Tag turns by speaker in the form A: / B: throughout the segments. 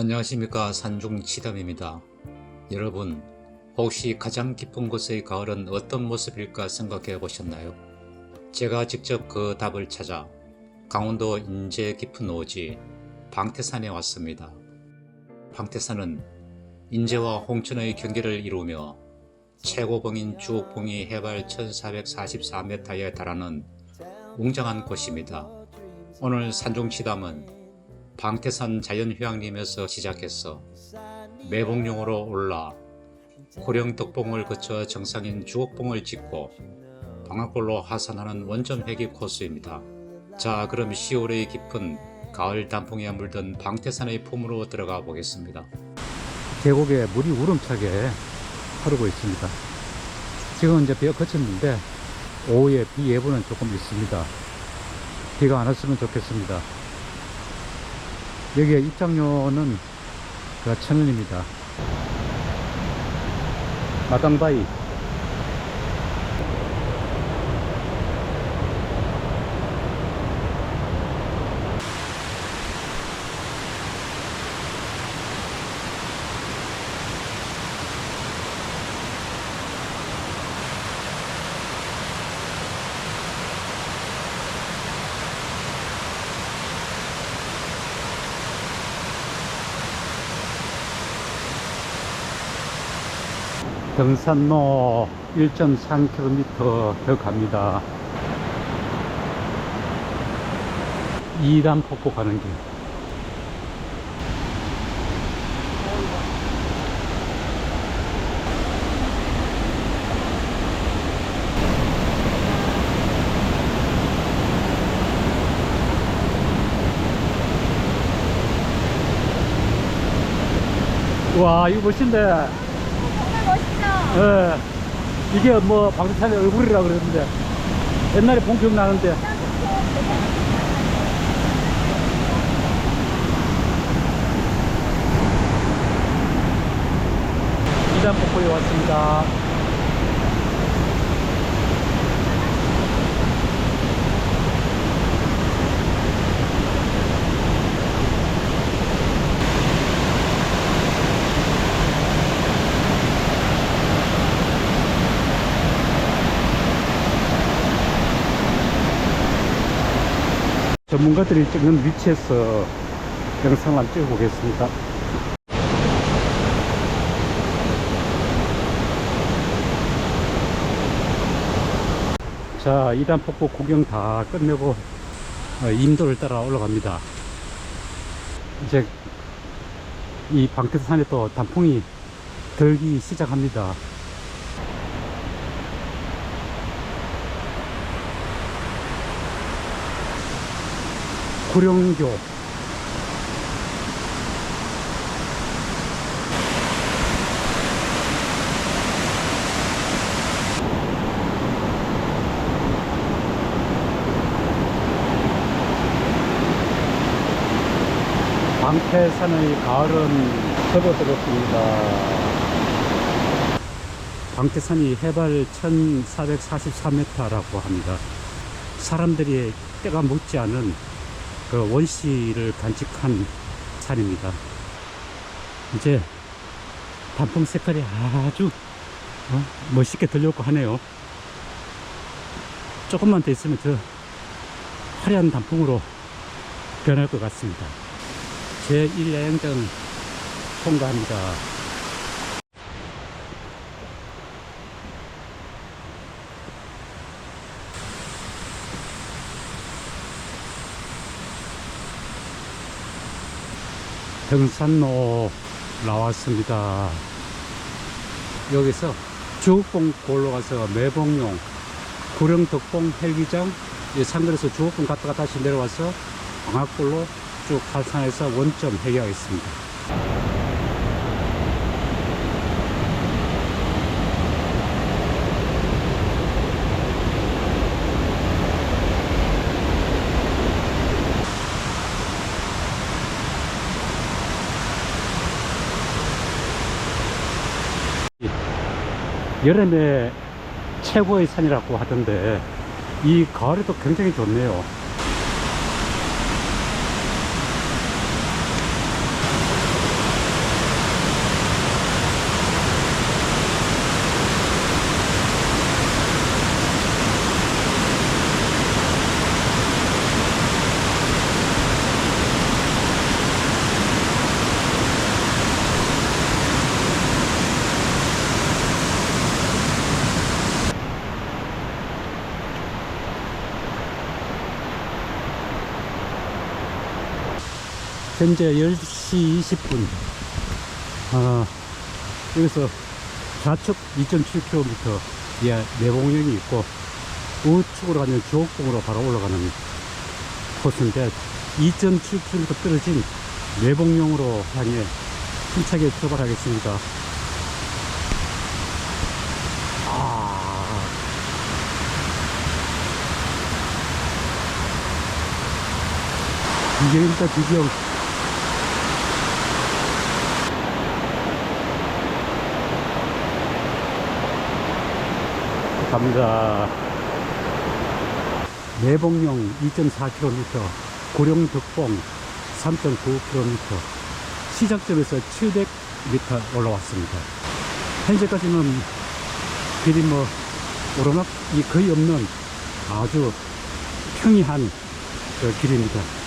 A: 안녕하십니까 산중치담입니다. 여러분 혹시 가장 깊은 곳의 가을은 어떤 모습일까 생각해 보셨나요? 제가 직접 그 답을 찾아 강원도 인제 깊은 오지 방태산에 왔습니다. 방태산은 인제와 홍천의 경계를 이루며 최고봉인 주옥봉이 해발 1444m에 달하는 웅장한 곳입니다. 오늘 산중치담은 방태산 자연휴양림에서 시작해서 매봉룡으로 올라 고령덕봉을 거쳐 정상인 주옥봉을 짓고 방앗골로 하산하는 원점 회기 코스입니다. 자 그럼 10월의 깊은 가을 단풍에 물든 방태산의 품으로 들어가 보겠습니다.
B: 계곡에 물이 우렁차게 흐르고 있습니다. 지금 이제 비가 그쳤는데 오후에 비 예보는 조금 있습니다. 비가 안 왔으면 좋겠습니다. 여기에 입장료는 그 천 원입니다. 마당바위 등산로 1.3km 더 갑니다. 2단 폭포 가는 길. 와, 이거 멋진데. 예. 이게 뭐 방탄의 얼굴이라 그러는데 옛날에 본 기억 나는데 이단 폭포에 왔습니다. 전문가들이 찍는 위치에서 영상을 한번 찍어보겠습니다. 자, 이단 폭포 구경 다 끝내고 어, 임도를 따라 올라갑니다. 이제 이 방태산에 또 단풍이 들기 시작합니다. 구룡교 방태산의 가을은 접어들었습니다. 방태산이 해발 1444m라고 합니다. 사람들이 때가 묻지 않은 그 원시를 간직한 산입니다. 이제 단풍 색깔이 아주 어, 멋있게 들려오고 하네요. 조금만 더 있으면 저 화려한 단풍으로 변할 것 같습니다. 제1야영장 통과합니다. 등산로 나왔습니다. 여기서 주옥봉 골로 가서 매봉용, 구령덕봉 헬기장, 이 상근에서 주옥봉 갔다가 다시 내려와서 방학골로 쭉 하산해서 원점 회귀하겠습니다. 여름에 최고의 산이라고 하던데 이 가을에도 굉장히 좋네요. 현재 10시 20분. 아, 여기서 좌측 2.7km 예, 내봉령이 있고 우측으로 가면 주옥봉으로 바로 올라가는 코스인데 2.7km 떨어진 내봉령으로 향해 힘차게 출발하겠습니다. 아, 비경입니다, 비경. 갑니다. 내봉령 2.4km, 고령덕봉 3.9km, 시작점에서 700m 올라왔습니다. 현재까지는 길이 뭐 오르막이 거의 없는 아주 평이한 그 길입니다.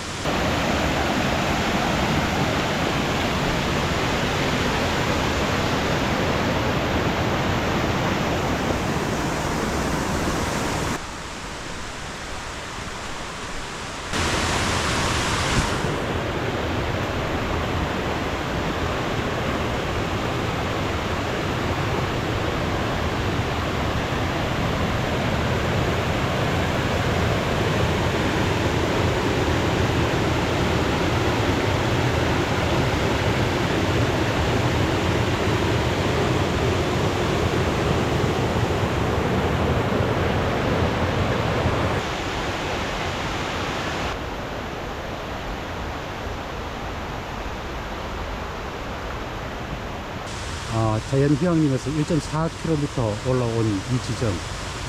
B: 아, 자연휴양림에서 1.4km 올라온 이 지점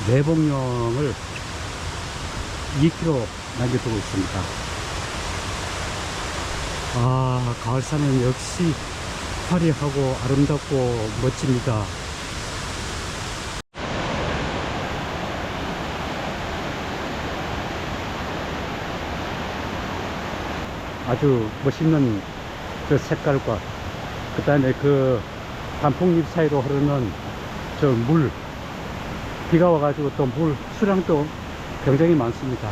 B: 내봉령을 2km 남겨두고 있습니다. 아, 가을산은 역시 화려하고 아름답고 멋집니다. 아주 멋있는 그 색깔과 그 다음에 그 단풍잎 사이로 흐르는 저 물, 비가 와가지고 또 물 수량도 굉장히 많습니다.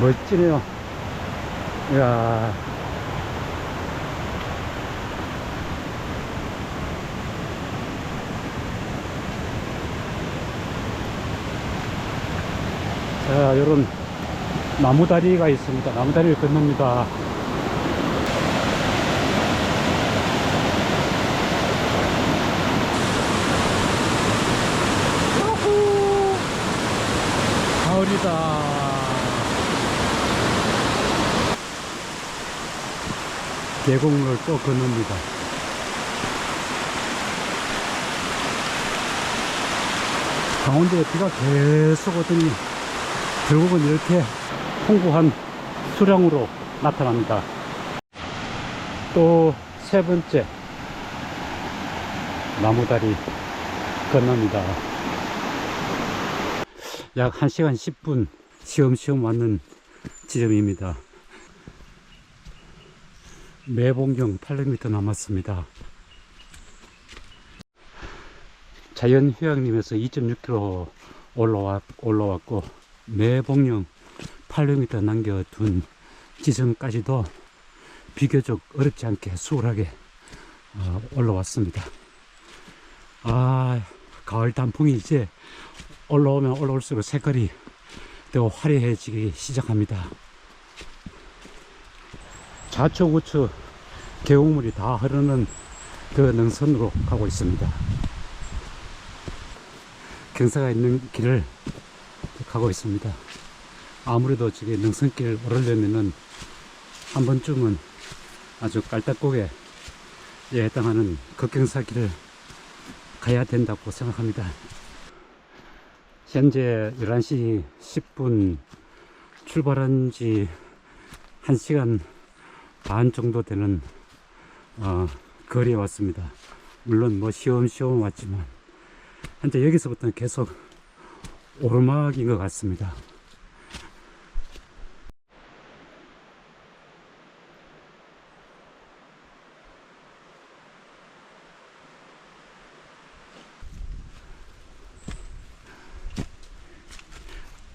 B: 멋지네요. 이야. 자, 요런 나무다리가 있습니다. 나무다리를 건넙니다. 우후! 가을이다. 계곡물을 또 건넙니다. 강원도에 비가 계속 오더니 결국은 이렇게 풍부한 수량으로 나타납니다. 또 세 번째 나무다리 건넙니다. 약 1시간 10분 시험시험 왔는 지점입니다. 매봉경 800m 남았습니다. 자연휴양림에서 2.6km 올라왔, 올라왔고 매봉령 800m 남겨둔 지점까지도 비교적 어렵지 않게 수월하게 어, 올라왔습니다. 아, 가을 단풍이 이제 올라오면 올라올수록 색깔이 더 화려해지기 시작합니다. 좌측 우측 계곡물이 다 흐르는 그 능선으로 가고 있습니다. 경사가 있는 길을 가고 있습니다. 아무래도 저기 능선길 오르려면은 한 번쯤은 아주 깔딱고개 에 해당하는 급경사 길을 가야 된다고 생각합니다. 현재 11시 10분 출발한 지 1시간 반 정도 되는 어, 거리에 왔습니다. 물론 뭐 시험시험 왔지만 현재 여기서부터는 계속 오르막인 것 같습니다.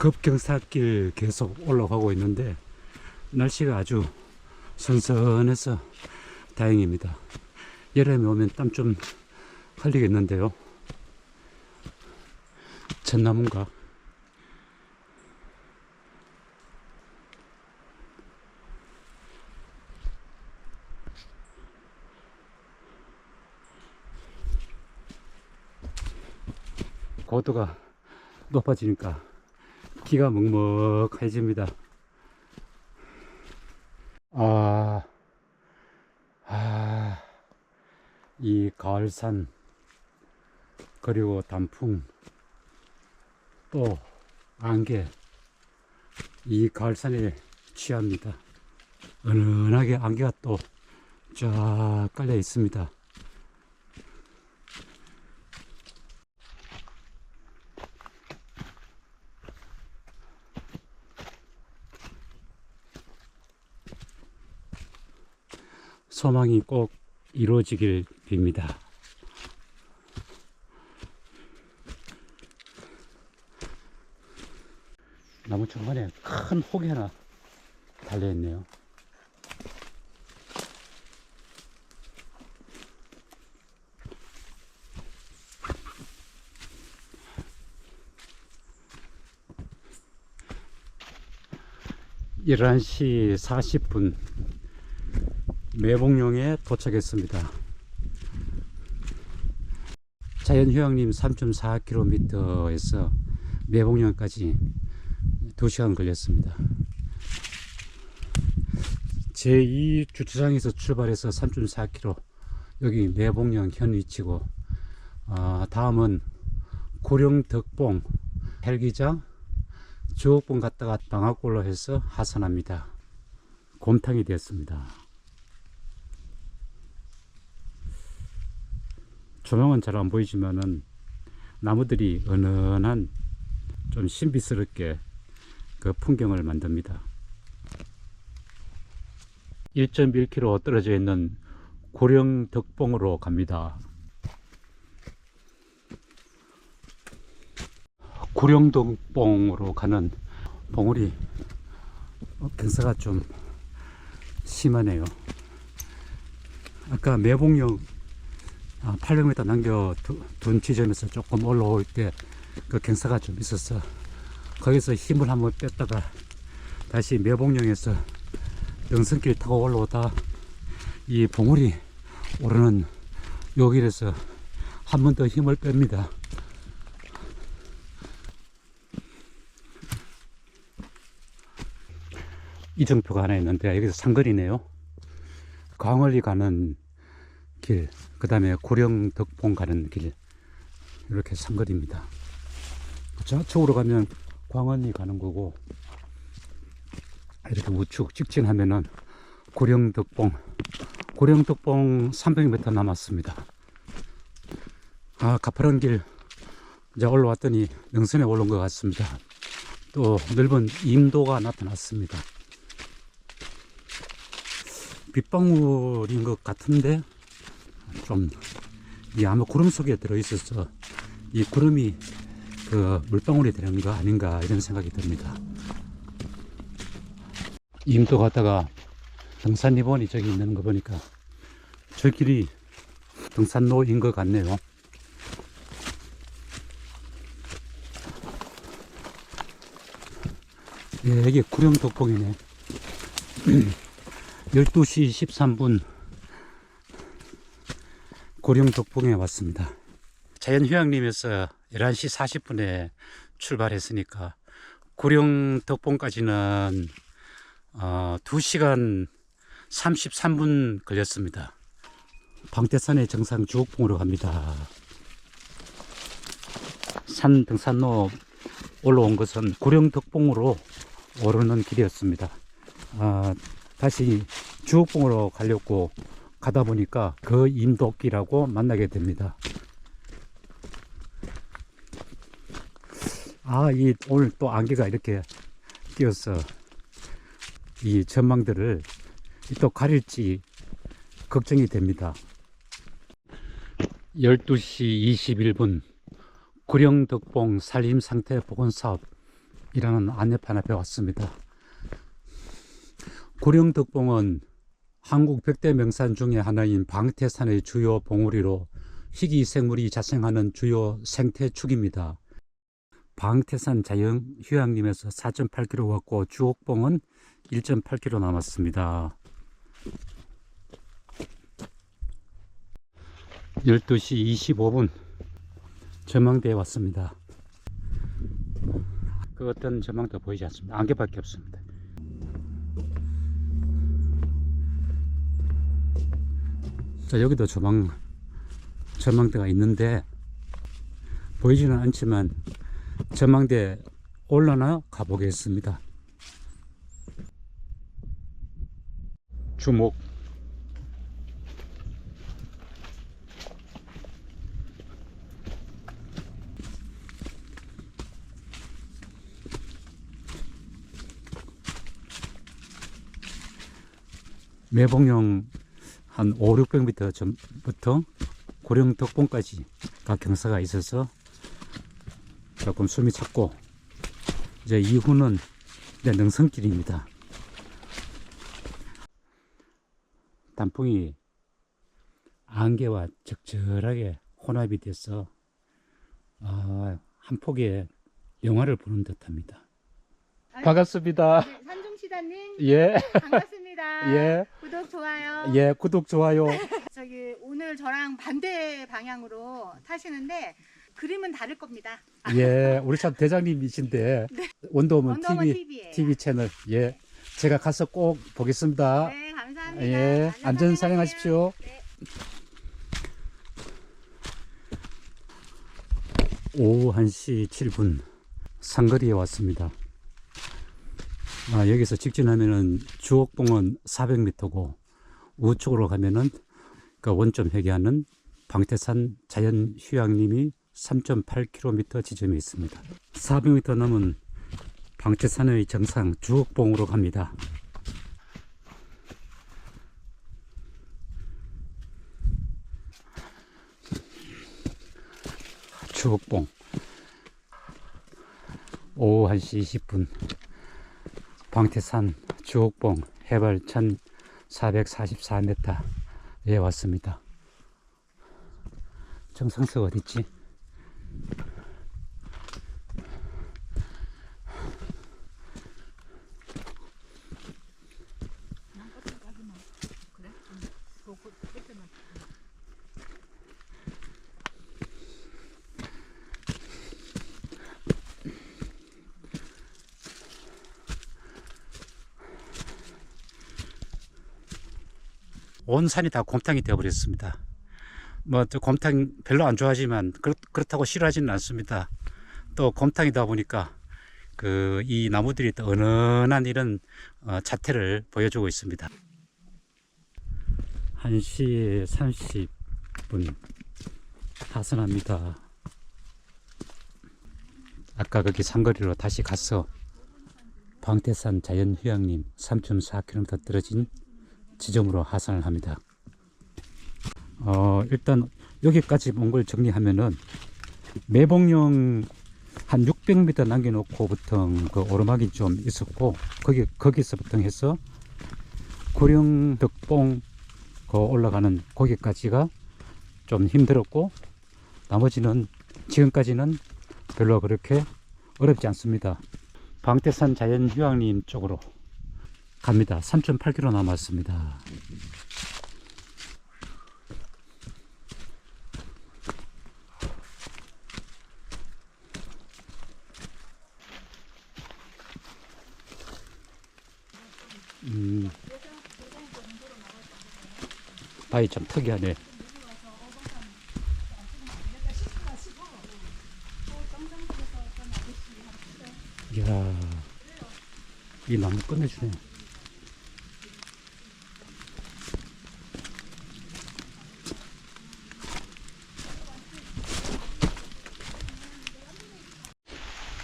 B: 급경사길 계속 올라가고 있는데 날씨가 아주 선선해서 다행입니다. 여름에 오면 땀 좀 흘리겠는데요. 전나무인가? 고도가 높아지니까 기가 먹먹해집니다. 아, 아, 이 가을산, 그리고 단풍, 또 안개, 이 가을산에 취합니다. 은은하게 안개가 또 쫙 깔려 있습니다. 소망이 꼭 이루어지길 빕니다. 나무 중간에 큰 혹이 하나 달려있네요. 열한 시 40분 매봉령에 도착했습니다. 자연휴양림 3.4km에서 매봉령까지 2시간 걸렸습니다. 제2 주차장에서 출발해서 3.4km 여기 매봉령 현 위치고 아, 다음은 고령 덕봉 헬기장 주옥봉 갔다가 방학골로 해서 하산합니다. 곰탕이 되었습니다. 조명은 잘 안 보이지만은 나무들이 은은한 좀 신비스럽게 그 풍경을 만듭니다. 1.1km 떨어져 있는 고령 덕봉으로 갑니다. 고령 덕봉으로 가는 봉우리 어, 경사가 좀 심하네요. 아까 매봉령 아, 800m 남겨둔 지점에서 조금 올라올 때 그 경사가 좀 있었어. 거기서 힘을 한번 뺐다가 다시 매봉령에서 영선길 타고 올라오다 이 봉우리 오르는 요 길에서 한 번 더 힘을 뺍니다. 이정표가 하나 있는데 여기서 상거리네요. 광원리 가는 길, 그 다음에 고령 덕봉 가는 길 이렇게 상거리입니다. 저쪽으로 가면 광원리 가는 거고 이렇게 우측 직진하면은 고령 덕봉 고령 덕봉 300m 남았습니다. 아 가파른 길 이제 올라왔더니 능선에 올라온 것 같습니다. 또 넓은 임도가 나타났습니다. 빗방울인 것 같은데 좀, 이 아마 구름 속에 들어있어서 이 구름이 그 물방울이 되는 거 아닌가 이런 생각이 듭니다. 임도 가다가 등산 리본이 저기 있는 거 보니까 저 길이 등산로인 것 같네요. 예, 이게 구령 덕봉이네. 12시 13분 고령 덕봉에 왔습니다. 자연휴양림에서 11시 40분에 출발했으니까 고령 덕봉까지는 어, 2시간 33분 걸렸습니다. 방태산의 정상 주옥봉으로 갑니다. 산 등산로 올라온 것은 고령 덕봉으로 오르는 길이었습니다. 아, 다시 주옥봉으로 가려고 가다 보니까 그 임도길하고 만나게 됩니다. 아, 이 오늘 또 안개가 이렇게 끼어서 이 전망들을 또 가릴지 걱정이 됩니다. 12시 21분 구령덕봉 산림상태 복원사업이라는 안내판 앞에 왔습니다. 구령덕봉은 한국 백대 명산 중의 하나인 방태산의 주요 봉우리로 희귀 생물이 자생하는 주요 생태축입니다. 방태산 자연 휴양림에서 4.8km 왔고 주옥봉은 1.8km 남았습니다. 12시 25분 전망대에 왔습니다. 그 어떤 전망도 보이지 않습니다. 안개밖에 없습니다. 자, 여기도 전망, 전망대가 있는데, 보이지는 않지만, 전망대 올라나 가보겠습니다. 주목. 매봉령 한 5, 600m 전부터 고령 덕봉까지가 경사가 있어서 조금 숨이 찼고 이제 이후는 이제 능선길입니다. 단풍이 안개와 적절하게 혼합이 돼서 아, 한 폭의 영화를 보는 듯합니다. 반갑습니다.
C: 네, 산중시다님
B: 예,
C: 반갑습니다.
B: 예. 예, 구독 좋아요.
C: 저기 오늘 저랑 반대 방향으로 타시는데 그림은 다를 겁니다.
B: 예, 우리 참 대장님이신데 원더우먼
C: 언더머
B: TV
C: TV예요.
B: TV 채널 예, 제가 가서 꼭 보겠습니다.
C: 네, 감사합니다.
B: 예, 안전 사행하십시오.
C: 네.
B: 오후 1시 7분 상거리에 왔습니다. 아, 여기서 직진하면은 주옥봉은 400m고 우측으로 가면은 그 원점 회귀하는 방태산 자연 휴양림이 3.8km 지점에 있습니다. 400m 넘은 방태산의 정상 주옥봉으로 갑니다. 주옥봉 오후 1시 20분 방태산 주옥봉 해발 1444m에 왔습니다. 정상석 어딨지? 온 산이 다 곰탕이 되어버렸습니다. 뭐, 또 곰탕 별로 안 좋아하지만, 그렇, 그렇다고 싫어하지는 않습니다. 또 곰탕이다 보니까, 그, 이 나무들이 또 은은한 이런 어, 자태를 보여주고 있습니다. 1시 30분 하산합니다. 아까 거기 상거리로 다시 가서 방태산 자연휴양림 3.4km 떨어진 지점으로 하산을 합니다. 어, 일단 여기까지 온 걸 정리하면은 매봉령 한 600m 남겨놓고 보통 그 오르막이 좀 있었고 거기 거기서부터 해서 고령 덕봉 그 올라가는 거기까지가 좀 힘들었고 나머지는 지금까지는 별로 그렇게 어렵지 않습니다. 방태산 자연휴양림 쪽으로 갑니다. 3.8km 남았습니다. 음, 바위 참 특이하네. 이야, 이 나무 끝내주네.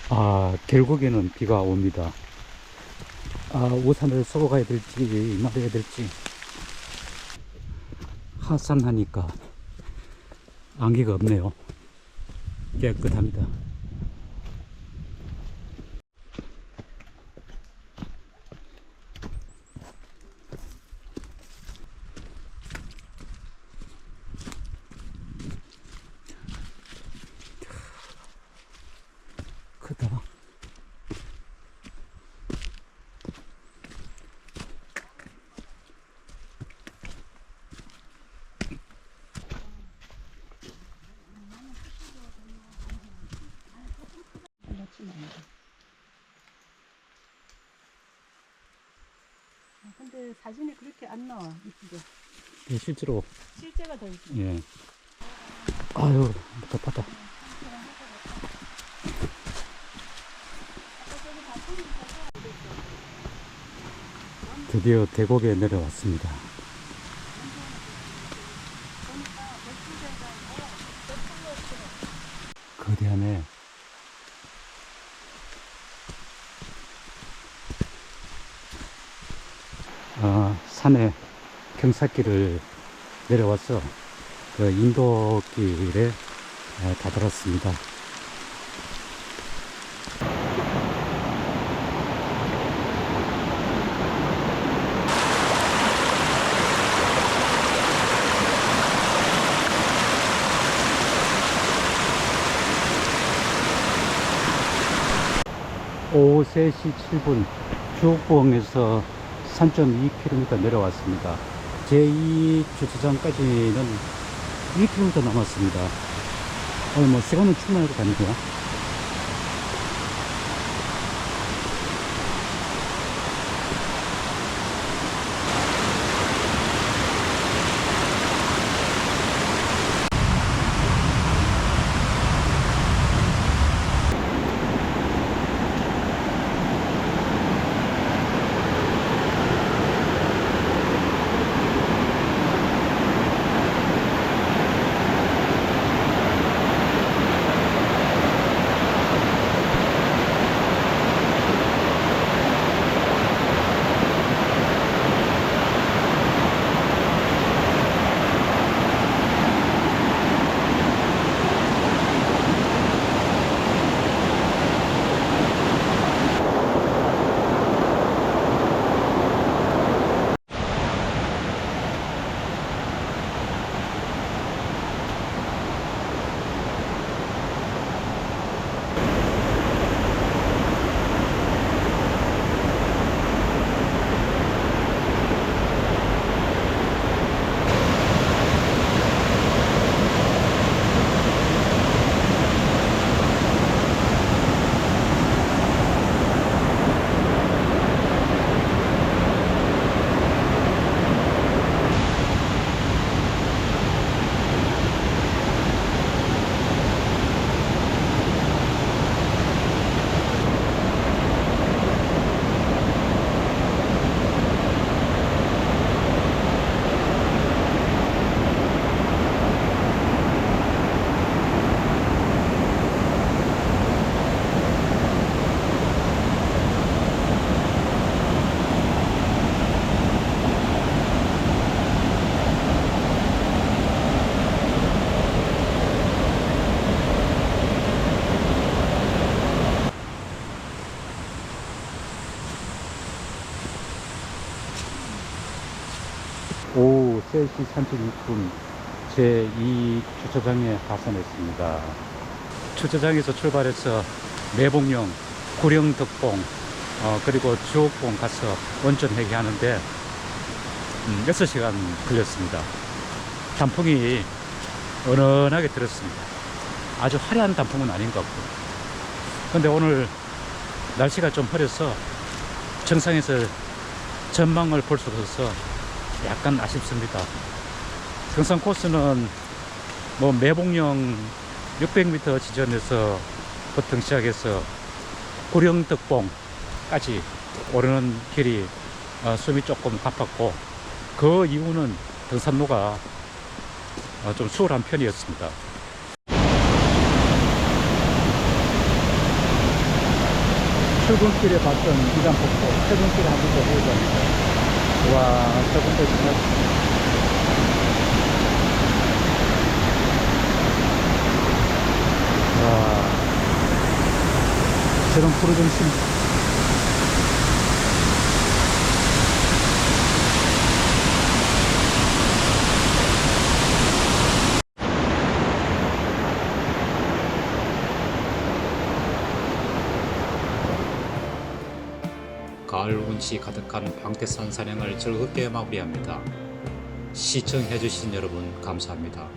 B: 아, 결국에는 비가 옵니다. 아, 우산을 쓰고 가야 될지, 말아야 될지. 하산하니까 안개가 없네요. 깨끗합니다.
D: 근데 사진이 그렇게 안 나와 이쁘게
B: 예, 실제로
D: 실제가 더 이쁘
B: 예. 아유 답답하다. 드디어 대곡에 내려왔습니다. 거대하네. 아, 산에 경사길을 내려와서 그 인도길에 에, 다다랐습니다. 오후 3시 7분 주옥봉에서 3.2km 내려왔습니다. 제2 주차장까지는 1km 남았습니다. 오늘 뭐 시간은 충분할 것 같네요. 3시 36분 제2 주차장에 하산했습니다. 주차장에서 출발해서 매봉령, 구령덕봉, 어, 그리고 주옥봉 가서 원전 회귀하는데 음, 6시간 걸렸습니다. 단풍이 은은하게 들었습니다. 아주 화려한 단풍은 아닌 것 같고. 근데 오늘 날씨가 좀 흐려서 정상에서 전망을 볼 수 없어서 약간 아쉽습니다. 등산 코스는 뭐 매봉령 600m 지점에서 보통 시작해서 구령덕봉까지 오르는 길이 어, 숨이 조금 가팠고 그 이유는 등산로가 어, 좀 수월한 편이었습니다. 출근길에 봤던 이단 폭포 퇴근길에 한번 더 보여줍니다. 와, 저분도 정말 와, 저런 푸르정신.
A: 운치 가득한 방태산 산행을 즐겁게 마무리합니다. 시청해주신 여러분 감사합니다.